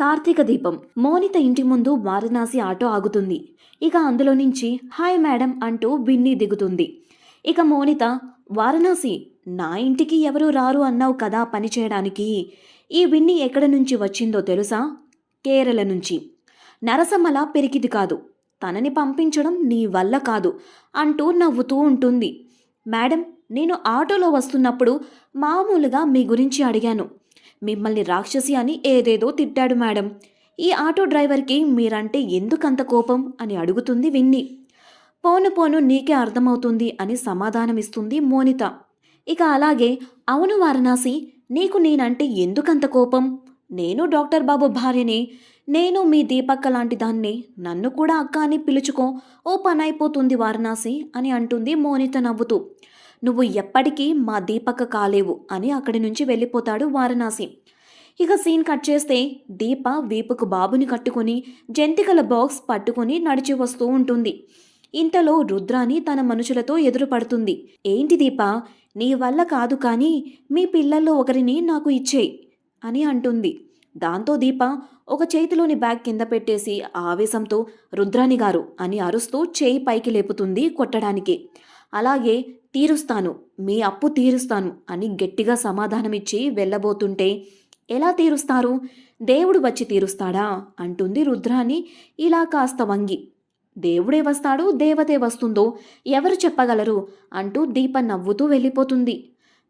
కార్తీక దీపం. మోనిత ఇంటి ముందు వారణాసి ఆటో ఆగుతుంది. ఇక అందులో నుంచి హాయ్ మేడం అంటూ బిన్నీ దిగుతుంది. ఇక మోనిత వారణాసి నా ఇంటికి ఎవరు రారు అన్నావు కదా పని చేయడానికి? ఈ బిన్ని ఎక్కడ నుంచి వచ్చిందో తెలుసా? కేరళ నుంచి. నరసమ్మల పెరికిది కాదు. తనని పంపించడం నీ వల్ల కాదు అంటూ నవ్వుతూ ఉంటుంది. మేడం నేను ఆటోలో వస్తున్నప్పుడు మామూలుగా మీ గురించి అడిగాను. మిమ్మల్ని రాక్షసి అని ఏదేదో తిట్టాడు మేడం. ఈ ఆటో డ్రైవర్కి మీరంటే ఎందుకంత కోపం? అని అడుగుతుంది విన్ని. పోను పోను నీకే అర్థమవుతుంది అని సమాధానమిస్తుంది మోనిత. ఇక అలాగే అవును వారణాసి నీకు నేనంటే ఎందుకంత కోపం? నేను డాక్టర్ బాబు భార్యని నేను మీ దీపక్క లాంటి దాన్ని నన్ను కూడా అక్క అని పిలుచుకో ఓ పని అయిపోతుంది వారణాసి అని అంటుంది మోనిత నవ్వుతూ. నువ్వు ఎప్పటికీ మా దీపక్క కాలేవు అని అక్కడి నుంచి వెళ్ళిపోతాడు వారణాసి. ఇక సీన్ కట్ చేస్తే దీప వీపుకు బాబుని కట్టుకుని జంతికల బాక్స్ పట్టుకుని నడిచి వస్తూ ఉంటుంది. ఇంతలో రుద్రాని తన మనుషులతో ఎదురుపడుతుంది. ఏంటి దీప? నీ వల్ల కాదు కానీ మీ పిల్లల్లో ఒకరిని నాకు ఇచ్చేయి అని అంటుంది. దాంతో దీప ఒక చేతిలోని బ్యాగ్ కింద పెట్టేసి ఆవేశంతో రుద్రాని గారు అని అరుస్తూ చేయి పైకి లేపుతుంది కొట్టడానికి. అలాగే తీరుస్తాను మీ అప్పు తీరుస్తాను అని గట్టిగా సమాధానమిచ్చి వెళ్ళబోతుంటే ఎలా తీరుస్తారు? దేవుడు వచ్చి తీరుస్తాడా? అంటుంది రుద్రాని ఇలా కాస్త వంగి దేవుడే వస్తాడు దేవతే వస్తుందో ఎవరు చెప్పగలరు? అంటూ దీప నవ్వుతూ వెళ్ళిపోతుంది.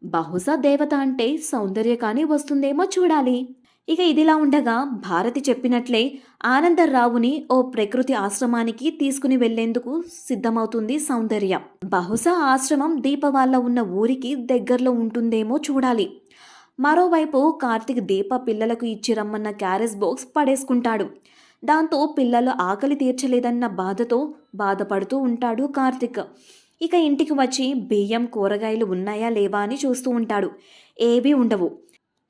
బహుశా దేవత అంటే సౌందర్య కానీ వస్తుందేమో చూడాలి. ఇక ఇదిలా ఉండగా భారతి చెప్పినట్లే ఆనందరావుని ఓ ప్రకృతి ఆశ్రమానికి తీసుకుని వెళ్ళేందుకు సిద్ధమవుతుంది సౌందర్య. బహుశా ఆశ్రమం దీప వాళ్ళ ఉన్న ఊరికి దగ్గరలో ఉంటుందేమో చూడాలి. మరోవైపు కార్తిక్ దీప పిల్లలకు ఇచ్చి రమ్మన్న క్యారేజ్ బాక్స్ పడేసుకుంటాడు. దాంతో పిల్లలు ఆకలి తీర్చలేదన్న బాధతో బాధపడుతూ ఉంటాడు కార్తిక్. ఇక ఇంటికి వచ్చి బియ్యం కూరగాయలు ఉన్నాయా లేవా అని చూస్తూ ఉంటాడు. ఏవీ ఉండవు.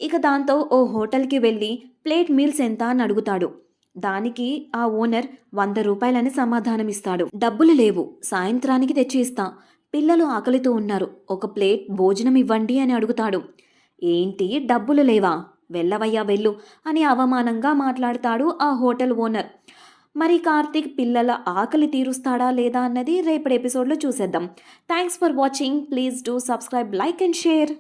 ఇక దాంతో ఓ హోటల్కి వెళ్ళి ప్లేట్ మీల్స్ ఎంత అని అడుగుతాడు. దానికి ఆ ఓనర్ వంద రూపాయలని సమాధానమిస్తాడు. డబ్బులు లేవు. సాయంత్రానికి తెచ్చి ఇస్తా. పిల్లలు ఆకలితో ఉన్నారు. ఒక ప్లేట్ భోజనం ఇవ్వండి అని అడుగుతాడు. ఏంటి? డబ్బులు లేవా? వెళ్ళవయ్యా వెళ్ళు అని అవమానంగా మాట్లాడతాడు ఆ హోటల్ ఓనర్. మరి కార్తీక్ పిల్లల ఆకలి తీరుస్తాడా లేదా అన్నది రేపటి ఎపిసోడ్లో చూసేద్దాం. Thanks for watching. Please do subscribe like and share.